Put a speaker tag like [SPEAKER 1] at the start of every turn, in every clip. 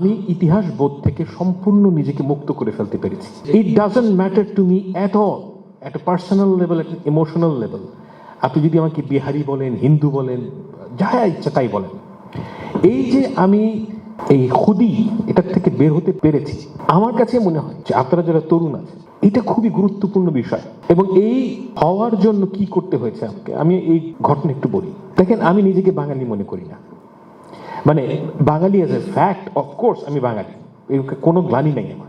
[SPEAKER 1] আমি ইতিহাস বোধ থেকে সম্পূর্ণ নিজেকে মুক্ত করে ফেলতে পেরেছি। It doesn't matter to me at all at a personal level একটা ইমোশনাল লেভেল আপনি যদি আমাকে বিহারি বলেন, হিন্দু বলেন, যা ইচ্ছা তাই বলেন। এই যে আমি এই খুদি, এটার থেকে বের হতে পেরেছি, আমার কাছে মনে হয় যে আপনারা যারা তরুণ আছে এটা খুবই গুরুত্বপূর্ণ বিষয়। এবং এই হওয়ার জন্য কি করতে হয়েছে আমাকে, আমি এই ঘটনা একটু বলি। দেখেন, আমি নিজেকে বাঙালি মনে করি না। মানে Bengali as a fact of course আমি বাঙালি। কোনো গ্লানি নেই আমার।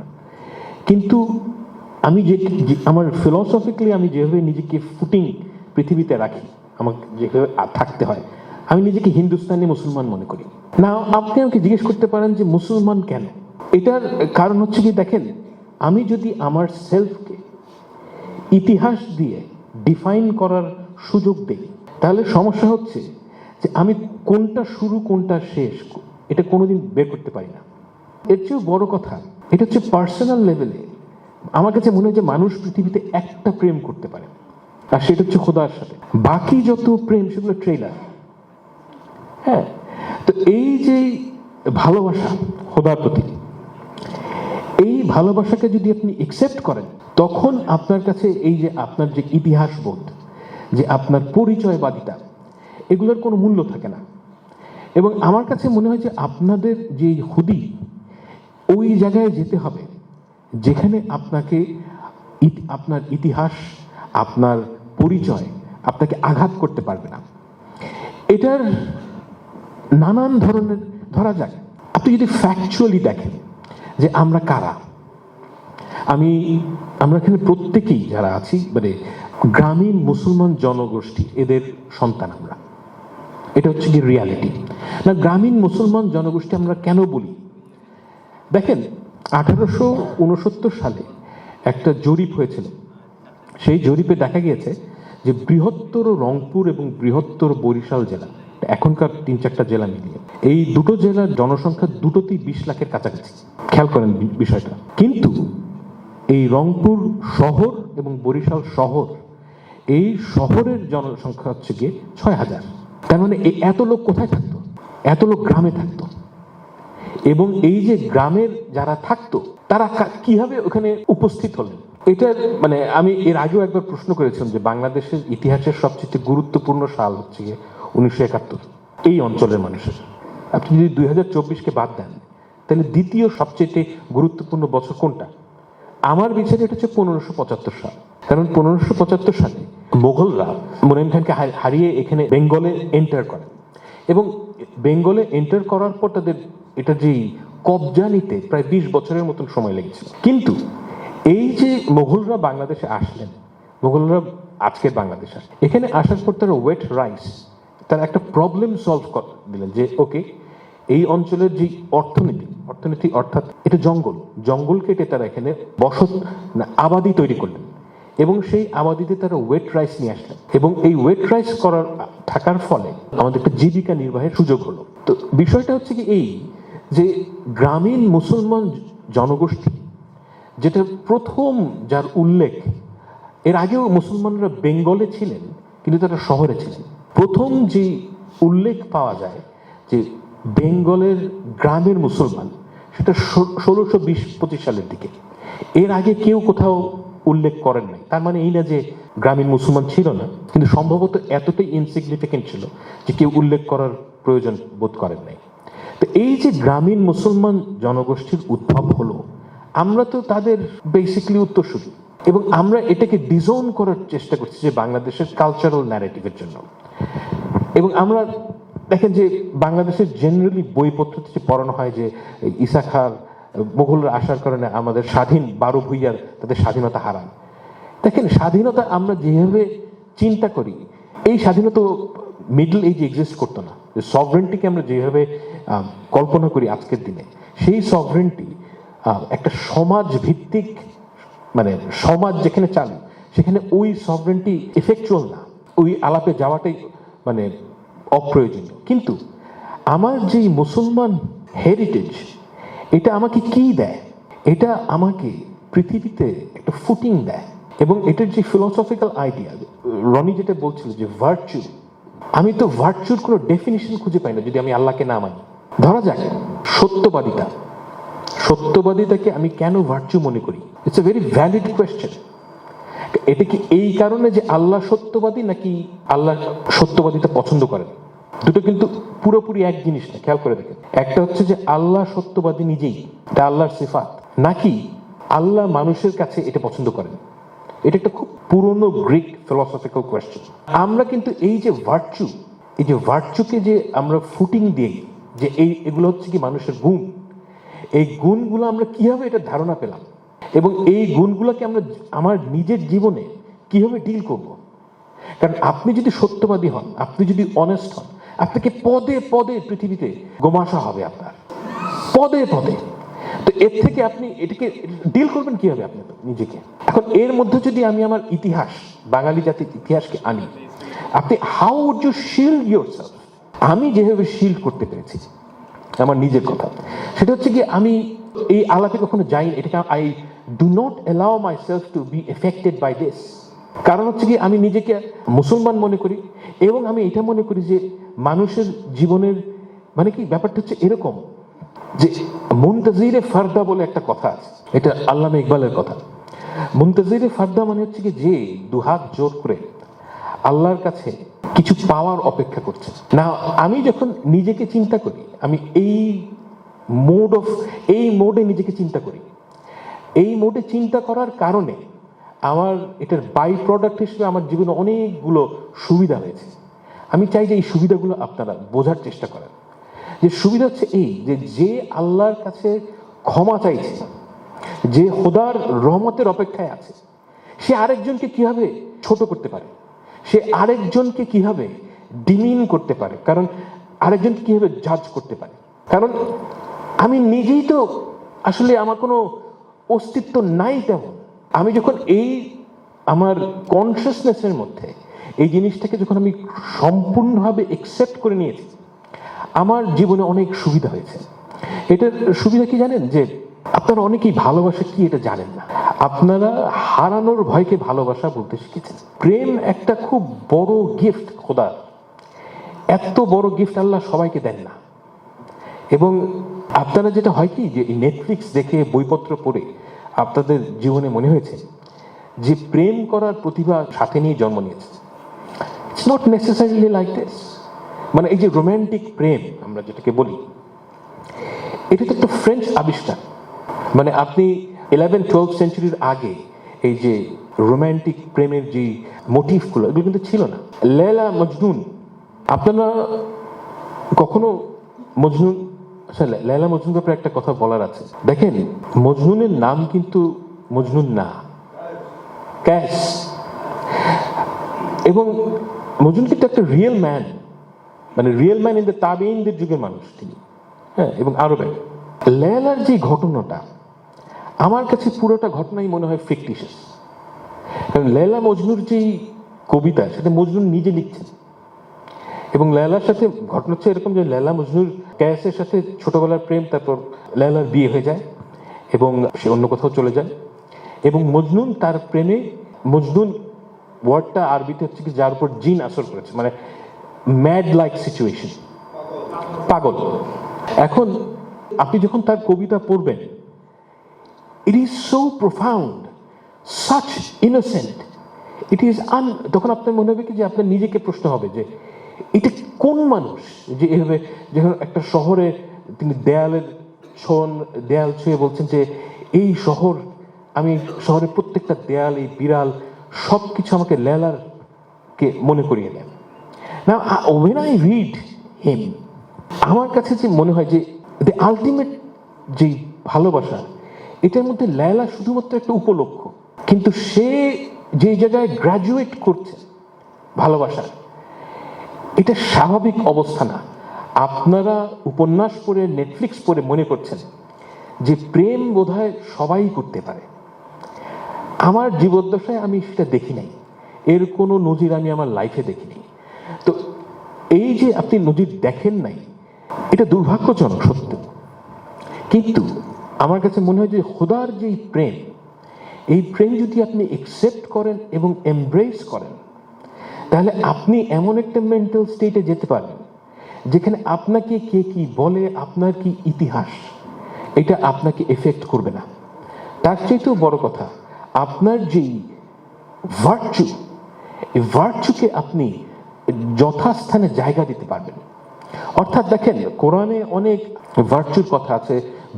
[SPEAKER 1] কিন্তু আমি যে- আমার ফিলসফিক্যালি আমি যেভাবে নিজেকে ফুটিং পৃথিবীতে রাখি, আমাকে যেভাবে থাকতে হয়, আমি নিজেকে হিন্দুস্তানি মুসলমান মনে করি। না আপনি আমাকে জিজ্ঞেস করতে পারেন যে মুসলমান কেন? এটার কারণ হচ্ছে কি দেখেন, আমি যদি আমার সেলফকে ইতিহাস দিয়ে ডিফাইন করার সুযোগ দেই, তাহলে সমস্যা হচ্ছে যে আমি কোনটা শুরু, কোনটা শেষ, এটা কোনোদিন বের করতে পারি না। এর চেয়েও বড় কথা, এটা হচ্ছে পার্সোনাল লেভেলে আমার কাছে মনে হয় যে মানুষ পৃথিবীতে একটা প্রেম করতে পারে। আর সেটা হচ্ছে খোদার সাথে। বাকি যত প্রেম, সেগুলো ট্রেলার হ্যাঁ তো এই যে ভালোবাসা, খোদার প্রতি, এই ভালোবাসাকে যদি আপনি একসেপ্ট করেন, তখন আপনার কাছে এই যে আপনার যে ইতিহাস বোধ যে আপনার পরিচয়বাদিতা এগুলোর কোনো মূল্য থাকে না। এবং আমার কাছে মনে হয় যে আপনাদের যে হুদি, ওই জায়গায় যেতে হবে, যেখানে আপনাকে আপনার ইতিহাস, আপনার পরিচয়, আপনাকে আঘাত করতে পারবে না। এটার নানান ধরনের, ধরা যাক। আপনি যদি ফ্যাকচুয়ালি দেখেন যে আমরা কারা, আমি, আমরা এখানে প্রত্যেকেই যারা আছি মানে গ্রামীণ মুসলমান জনগোষ্ঠী, এদের সন্তান আমরা। এটা হচ্ছে কি রিয়ালিটি না, গ্রামীণ মুসলমান জনগোষ্ঠী আমরা কেন বলি? দেখেন, আঠারোশো উনসত্তর সালে একটা জরিপ হয়েছিল। সেই জরিপে দেখা গিয়েছে যে বৃহত্তর রংপুর এবং বৃহত্তর বরিশাল জেলা, এখনকার তিন চারটা জেলা মিলিয়ে, এই দুটো জেলার জনসংখ্যা দুটোতেই বিশ লাখের কাছাকাছি। খেয়াল করেন বিষয়টা। কিন্তু এই রংপুর শহর এবং বরিশাল শহর, এই শহরের জনসংখ্যা হচ্ছে গিয়ে ছয় হাজার। তার মানে এত লোক কোথায় থাকতো? এত লোক গ্রামে থাকতো। এবং এই যে গ্রামের যারা থাকতো, তারা কীভাবে ওখানে উপস্থিত হলেন? এটা মানে আমি এর আগেও একবার প্রশ্ন করেছিলাম যে বাংলাদেশের ইতিহাসের সবচেয়ে গুরুত্বপূর্ণ সাল হচ্ছে গিয়ে উনিশশো একাত্তর। এই অঞ্চলের মানুষের। আপনি যদি দুই হাজার চব্বিশকে বাদ দেন, তাহলে দ্বিতীয় সবচেয়ে গুরুত্বপূর্ণ বছর কোনটা? আমার বিচারে এটা হচ্ছে পনেরোশো পঁচাত্তর সাল। কারণ পনেরোশো পঁচাত্তর সালে মোগলরা মোনাইম খানকে হারিয়ে এখানে বেঙ্গলে এন্টার করেন এবং বেঙ্গলে এন্টার করার পর তাদের এটা যে কবজা নিতে প্রায় বিশ বছরের মতন সময় লেগেছিল। কিন্তু এই যে মোগলরা বাংলাদেশে আসলেন মোগলরা আজকের বাংলাদেশ এখানে আসার পর তারা ওয়েট রাইস তারা একটা প্রবলেম সলভ কর, দিলেন যে, ওকে, এই অঞ্চলের যে অর্থনীতি অর্থনীতি অর্থাৎ এটা জঙ্গল জঙ্গল কেটে তারা এখানে বসত আবাদি তৈরি করলেন। এবং সেই আবাদিতে তারা ওয়েট রাইস নিয়ে আসলেন। এবং এই ওয়েট রাইস করার, থাকার ফলে আমাদের একটা জীবিকা নির্বাহের সুযোগ হলো। তো বিষয়টা হচ্ছে কি এই, যে গ্রামীণ মুসলমান জনগোষ্ঠী, যেটা প্রথম যার উল্লেখ, এর আগেও মুসলমানরা বেঙ্গলে ছিলেন, কিন্তু তারা শহরে ছিলেন। প্রথম যে উল্লেখ পাওয়া যায় যে বেঙ্গলের গ্রামের মুসলমান, সেটা ষোলোশো বিশ পঁচিশ সালের দিকে। এর আগে কেউ কোথাও উল্লেখ করেন নাই। তার মানে এই না যে গ্রামীণ মুসলমান ছিল না, কিন্তু সম্ভবত এতটাই ইনসিগনিফিকেন্ট ছিল যে কেউ উল্লেখ করার প্রয়োজন বোধ করেন নাই। তো এই যে গ্রামীণ মুসলমান জনগোষ্ঠীর উদ্ভব হলো, আমরা তো তাদের বেসিকলি উত্তরসূরি। এবং আমরা এটাকে ডিজোন করার চেষ্টা করছি যে বাংলাদেশের কালচারাল ন্যারেটিভের জন্য। এবং আমরা দেখেন যে বাংলাদেশের জেনারেলি বইপত্রতে পড়ানো হয় যে ইসা খার মোগলরা আসার কারণে আমাদের স্বাধীন, বারো ভুইয়ার তাদের স্বাধীনতা হারান দেখেন, স্বাধীনতা আমরা যেভাবে চিন্তা করি, এই স্বাধীনতা মিডল এজ এক্সিস্ট করতো না। সভরেন্টিকে আমরা যেভাবে কল্পনা করি আজকের দিনে, সেই সভরেন্টি একটা সমাজ ভিত্তিক মানে সমাজ যেখানে চালু, সেখানে ওই সভরেন্টি এফেকচুয়াল না। ওই আলাপে যাওয়াটাই মানে অপ্রয়োজনীয়। কিন্তু আমার যেই মুসলমান হেরিটেজ এটা আমাকে কি দেয়? এটা আমাকে পৃথিবীতে একটা ফুটিং দেয়। এবং এটার যে ফিলোসফিক্যাল আইডিয়া রনি যেটা বলছিল যে ভার্চু আমি তো ভার্চুর কোনো ডেফিনিশন খুঁজে পাই না যদি আমি আল্লাহকে না মানি। ধরা যাক, সত্যবাদিতা। সত্যবাদিতাকে আমি কেন ভার্চু মনে করি? It's a very valid question এটা কি এই কারণে যে আল্লাহ সত্যবাদী নাকি আল্লাহ সত্যবাদিতা পছন্দ করেন? দুটো কিন্তু পুরোপুরি এক জিনিস না, খেয়াল করে দেখেন। একটা হচ্ছে যে আল্লাহ সত্যবাদী নিজেই, এটা আল্লাহর সিফাত। নাকি আল্লাহ মানুষের কাছে এটা পছন্দ করেন? এটা একটা খুব পুরনো গ্রিক ফিলসফিক্যাল কোয়েশ্চেন আমরা কিন্তু এই যে ভার্চু এই যে ভার্চুকে যে আমরা ফুটিং দিই, যে এই এগুলো হচ্ছে কি মানুষের গুণ, এই গুণগুলো আমরা কীভাবে এটা ধারণা পেলাম? এবং এই গুণগুলোকে আমরা আমার নিজের জীবনে কীভাবে ডিল করব? কারণ আপনি যদি সত্যবাদী হন, আপনি যদি অনেস্ট হন আপনাকে পদে পদে পৃথিবীতে গোমাশা হবে আপনার। পদে পদে। তো এর থেকে আপনি এটাকে ডিল করবেন কীভাবে আপনি নিজেকে? এখন এর মধ্যে যদি আমি আমার ইতিহাস, বাঙালি জাতির ইতিহাসকে আনি, আপনি how would you shield your আমি যেভাবে শিল্ড করতে পেরেছি, আমার নিজের কথা। সেটা হচ্ছে কি, আমি এই আলাপে কখনো যাই এটাকে I do not allow myself to be affected by this কারণ হচ্ছে কি, আমি নিজেকে মুসলমান মনে করি এবং আমি এটা মনে করি যে মানুষের জীবনের মানে কি, ব্যাপারটা হচ্ছে এরকম যে মুনতাজিরে ফারদা বলে একটা কথা আছে। এটা আল্লামা ইকবালের কথা। মুনতাজিরে ফারদা মানে হচ্ছে কি, যে দুহাত জোর করে আল্লাহর কাছে কিছু পাওয়ার অপেক্ষা করছে। না, আমি যখন নিজেকে চিন্তা করি, আমি এই মোড অফ এই মোডে নিজেকে চিন্তা করি, এই মোডে চিন্তা করার কারণে আমার এটার বাই প্রোডাক্ট হিসেবে আমার জীবনে অনেকগুলো সুবিধা হয়েছে। আমি চাই যে এই সুবিধাগুলো আপনারা বোঝার চেষ্টা করেন। যে সুবিধা হচ্ছে এই, যে যে আল্লাহর কাছে ক্ষমা চাইছে, যে হোদার রহমতের অপেক্ষায় আছে, সে আরেকজনকে কীভাবে ছোট করতে পারে? সে আরেকজনকে কীভাবে ডিমিন করতে পারে? কারণ আরেকজনকে কীভাবে জাজ করতে পারে? কারণ আমি নিজেই তো আসলে আমার কোনো অস্তিত্ব নাই তেমন। আমি যখন এই আমার কনসিয়াসনেসের মধ্যে এই জিনিসটাকে যখন আমি সম্পূর্ণভাবে একসেপ্ট করে নিয়েছি, আমার জীবনে অনেক সুবিধা হয়েছে। এটার সুবিধা কি জানেন? যে আপনারা অনেকেই ভালোবাসা কি এটা জানেন না। আপনারা হারানোর ভয়কে ভালোবাসা বলতে শিখেছেন। প্রেম একটা খুব বড় গিফট খোদার এত বড় গিফট আল্লাহ সবাইকে দেন না। এবং আপনারা যেটা হয় কি? যে নেটফ্লিক্স দেখে বইপত্র পড়ে আপনাদের জীবনে মনে হয়েছে যে প্রেম করার প্রতিভা সাথে নিয়ে জন্ম নিয়েছে? It's not necessarily like this মানে এই যে রোম্যান্টিক প্রেম আমরা যেটাকে বলি, এটা তো একটা ফ্রেঞ্চ আবিষ্কার। মানে আপনি ইলেভেন টুয়েলভ সেঞ্চুরির আগে এই যে রোম্যান্টিক প্রেমের যে মোটিভগুলো এগুলো কিন্তু ছিল না। লেলা মজনুন, আপনারা কখনো মজনুন আচ্ছা লে- লেলা মজনুন ব্যাপারে একটা কথা বলার আছে। দেখেন, মজনুনের নাম কিন্তু মজনুন না। ক্যাশ। এবং মজনুন কিন্তু একটা রিয়েল ম্যান মানে রিয়েল ম্যান ইন দ্য তাবেইনদের যুগের মানুষ তিনি। হ্যাঁ এবং আরও ব্যাগ লেলার যে ঘটনাটা, আমার কাছে পুরোটা ঘটনাই মনে হয় ফিকটিশিয়াস কারণ লেলা মজনুর যেই কবিতা, সেটা মজনুর নিজে লিখছেন। এবং লেলার সাথে ঘটনা হচ্ছে এরকম যে লেলা মজনুর ক্যাসের সাথে ছোটবেলার প্রেম, তারপর লেলার বিয়ে হয়ে যায় এবং সে অন্য কোথাও চলে যায়। এবং মজনুন তার প্রেমে, মজনুন ওয়ার্ডটা আরবিতে হচ্ছে কি, যার উপর জিন আসর করেছে মানে ম্যাড লাইক সিচুয়েশন পাগল। এখন আপনি যখন তার কবিতা পড়বেন it is so profound such innocent it is আন তখন আপনার মনে হবে কি যে আপনার নিজেকে প্রশ্ন হবে যে এটা কোন মানুষ যে এভাবে যখন একটা শহরে তিনি দেয়ালের ছন, দেয়াল ছুঁয়ে বলছেন যে এই শহর, আমি শহরের প্রত্যেকটা দেয়াল, এই বিড়াল সব কিছু আমাকে লেলার কে মনে করিয়ে দেন না ওয়েন আই রিড হিম আমার কাছে যে মনে হয় যে দ্য আলটিমেট যে ভালোবাসা, এটার মধ্যে লায়লা শুধুমাত্র একটা উপলক্ষ। কিন্তু সে যে জায়গায় গ্রাজুয়েট করছে ভালোবাসা এটা স্বাভাবিক অবস্থা না। আপনারা উপন্যাস পড়ে নেটফ্লিক্স পড়ে মনে করছেন যে প্রেম বোধহয় সবাই করতে পারে। আমার জীবদ্দশায় আমি সেটা দেখি নাই। এর কোনো নজির আমি আমার লাইফে দেখিনি। তো এই যে আপনি নজির দেখেন নাই, এটা দুর্ভাগ্যজনক সত্য। কিন্তু আমার কাছে মনে হয় যে খোদার যেই প্রেম, এই প্রেম যদি আপনি একসেপ্ট করেন এবং এমব্রেস করেন তাহলে আপনি এমন একটা মেন্টাল স্টেটে যেতে পারেন, যেখানে আপনাকে কে কি বলে, আপনার কি ইতিহাস, এটা আপনাকে এফেক্ট করবে না। তার চাইতেও বড় কথা, আপনার যেই ভার্চু এই ভার্চুকে আপনি যথাস্থানে জায়গা দিতে পারবেন। অর্থাৎ দেখেন, কোরআনে অনেক ভার্চুর কথা আছে,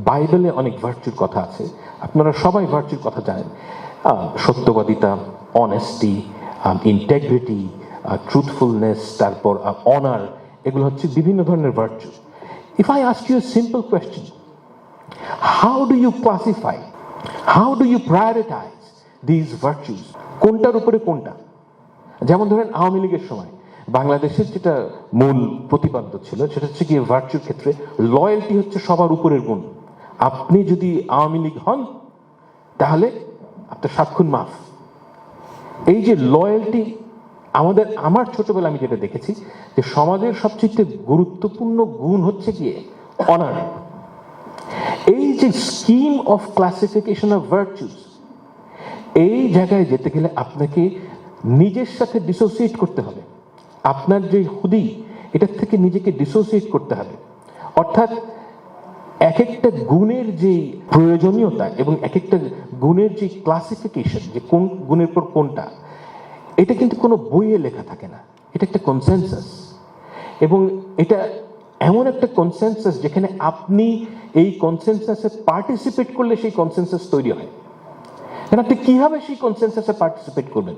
[SPEAKER 1] বাইবেলে অনেক ভার্চুর কথা আছে। আপনারা সবাই ভার্চুর কথা জানেন। সত্যবাদিতা অনেস্টি ইন্টেগ্রিটি ট্রুথফুলনেস তারপর অনার এগুলো হচ্ছে বিভিন্ন ধরনের virtue if I ask you simple question how do you classify how do you prioritise these virtues কোনটার উপরে কোনটা? যেমন ধরেন, আওয়ামী লীগের সময় বাংলাদেশের যেটা মূল প্রতিপাদ্য ছিল, সেটা হচ্ছে কি ভার্চুর ক্ষেত্রে লয়্যালটি হচ্ছে সবার উপরের গুণ। আপনি যদি আওয়ামী লীগ হন, তাহলে আপনার সাক্ষুন মাফ। এই যে লয়্যালটি আমাদের, আমার ছোটবেলা আমি যেটা দেখেছি, যে সমাজের সবচেয়ে গুরুত্বপূর্ণ গুণ হচ্ছে গিয়ে অনার এই যে scheme of classification of virtues এই জায়গায় যেতে গেলে আপনাকে নিজের সাথে ডিসোসিয়েট করতে হবে। আপনার যে হুদি, এটার থেকে নিজেকে ডিসোসিয়েট করতে হবে। অর্থাৎ এক একটা গুণের যে প্রয়োজনীয়তা এবং এক একটা গুণের যে ক্লাসিফিকেশন যে কোন গুণের পর কোনটা এটা কিন্তু কোনো বইয়ে লেখা থাকে না। এটা একটা কনসেনসাস এবং এটা এমন একটা কনসেনসাস যেখানে আপনি এই কনসেনসাসে পার্টিসিপেট করলে সেই কনসেনসাস তৈরি হয়। কারণ আপনি কীভাবে সেই কনসেনসাসে পার্টিসিপেট করবেন?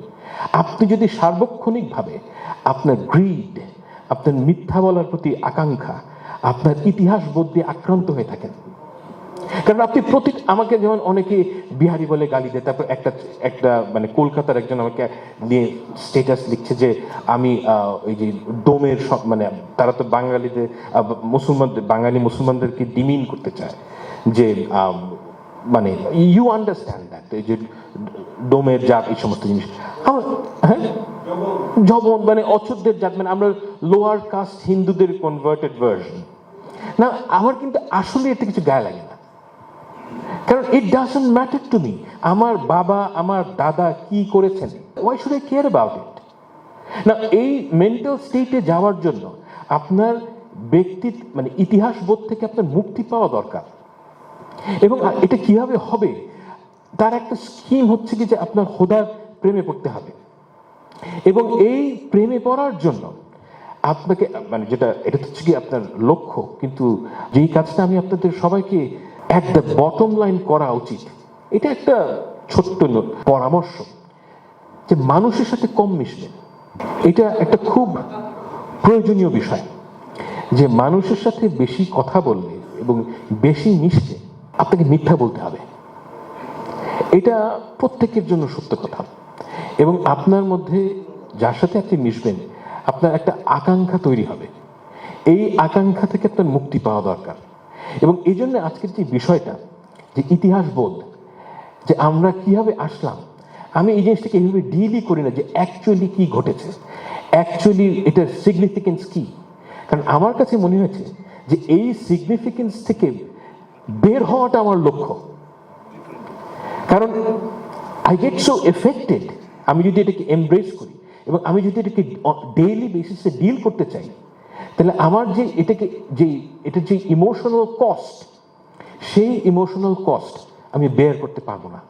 [SPEAKER 1] আপনি যদি সার্বক্ষণিকভাবে আপনার গ্রিড আপনার মিথ্যা বলার প্রতি আকাঙ্ক্ষা, আপনার ইতিহাস বোধ দিয়ে আক্রান্ত হয়ে থাকেন কারণ আপনি প্রতি আমাকে যেমন অনেকে বিহারি বলে গালি দেয়, তারপর একটা একটা মানে কলকাতার একজন আমাকে নিয়ে স্টেটাস লিখছে যে আমি ওই যে ডোমের সব মানে তারা তো বাঙালিদের মুসলমানদের বাঙালি মুসলমানদেরকে ডিমিন করতে চায়। যে মানে ইউ আন্ডারস্ট্যান্ড দ্যাট এই যে ডোমের জাত, এই সমস্ত জিনিস। আমার হ্যাঁ? মানে অচোদ্দের জাত মানে আমরা লোয়ার কাস্ট হিন্দুদের কনভার্টেড ভার্সন না, আমার কিন্তু আসলে এতে কিছু গায়ে লাগে না। কারণ it doesn't matter to me আমার বাবা, আমার দাদা কি করেছেন? Why should I care about it না এই মেন্টাল স্টেটে যাওয়ার জন্য আপনার ব্যক্তিত্ব মানে ইতিহাস বোধ থেকে আপনার মুক্তি পাওয়া দরকার। এবং এটা কীভাবে হবে? তার একটা স্কিম হচ্ছে কি যে আপনার হোদার প্রেমে পড়তে হবে। এবং এই প্রেমে পড়ার জন্য আপনাকে মানে যেটা, এটা হচ্ছে কি আপনার লক্ষ্য। কিন্তু যেই কাজটা আমি আপনাদের সবাইকে অ্যাট দ্য বটম লাইন করা উচিত। এটা একটা ছোট্ট পরামর্শ যে মানুষের সাথে কম মিশবেন এটা একটা খুব প্রয়োজনীয় বিষয় যে মানুষের সাথে বেশি কথা বললে এবং বেশি মিশলে আপনাকে মিথ্যা বলতে হবে। এটা প্রত্যেকের জন্য সত্য কথা। এবং আপনার মধ্যে যার সাথে আপনি মিশবেন, আপনার একটা আকাঙ্ক্ষা তৈরি হবে। এই আকাঙ্ক্ষা থেকে আপনার মুক্তি পাওয়া দরকার। এবং এই জন্য আজকের যে বিষয়টা, যে ইতিহাস বোধ, যে আমরা কীভাবে আসলাম, আমি এই জিনিসটাকে এইভাবে ডিলই করি না যে অ্যাকচুয়ালি কি ঘটেছে। অ্যাকচুয়ালি এটার সিগনিফিকেন্স কি? কারণ আমার কাছে মনে হয়েছে যে এই সিগনিফিকেন্স থেকে বের হওয়াটা আমার লক্ষ্য। কারণ আই গেট সো এফেক্টেড আমি যদি এটাকে এমব্রেস করি এবং আমি যদি এটাকে ডেইলি বেসিসে ডিল করতে চাই তাহলে আমার যে এটাকে যে এটার যে ইমোশনাল কস্ট সেই ইমোশনাল কস্ট আমি বেয়ার করতে পারব না।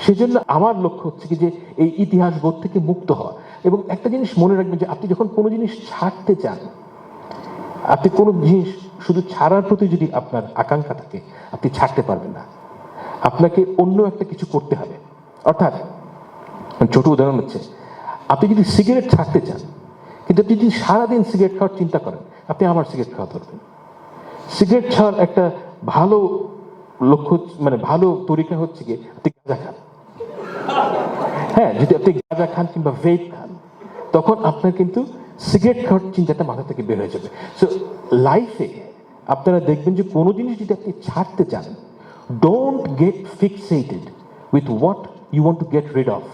[SPEAKER 1] সেজন্য আমার লক্ষ্য হচ্ছে কি যে এই ইতিহাস বোধ থেকে মুক্ত হওয়া। এবং একটা জিনিস মনে রাখবেন যে আপনি যখন কোনো জিনিস ছাড়তে চান, আপনি কোনো জিনিস শুধু ছাড়ার প্রতি যদি আপনার আকাঙ্ক্ষা থাকে, আপনি ছাড়তে পারবেন না। আপনাকে অন্য একটা কিছু করতে হবে। অর্থাৎ, ছোট উদাহরণ হচ্ছে, আপনি যদি সিগারেট ছাড়তে চান কিন্তু আপনি যদি সারাদিন সিগারেট খাওয়ার চিন্তা করেন। আপনি আমার সিগারেট খাওয়া ধরবেন। সিগারেট ছাড়ার একটা ভালো লক্ষ্য মানে ভালো তরিকা হচ্ছে গিয়ে আপনি গাঁজা খান। হ্যাঁ যদি আপনি গাঁজা খান কিংবা ভেপ খান, তখন আপনার কিন্তু সিগারেট খাওয়ার চিন্তাটা মাথা থেকে বের হয়ে যাবে। সো লাইফে আপনারা দেখবেন যে কোনো জিনিস যদি আপনি ছাড়তে চান don't get fixated with what you want to get rid of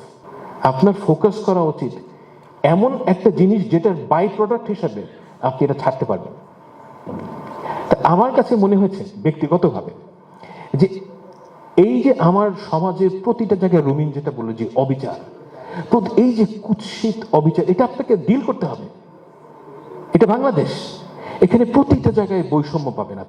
[SPEAKER 1] আপনার ফোকাস করা উচিত এমন একটা জিনিস যেটার বাই প্রোডাক্ট হিসাবে আপনি এটা ছাড়তে পারবেন। আমার কাছে মনে হয়েছে ব্যক্তিগতভাবে যে এই যে আমার সমাজের প্রতিটা জায়গায় রুমিন যেটা বলল যে অবিচার এই যে কুৎসিত অবিচার, এটা আপনাকে ডিল করতে হবে। এটা বাংলাদেশ। এখানে প্রতিটা জায়গায় বৈষম্য পাবেন না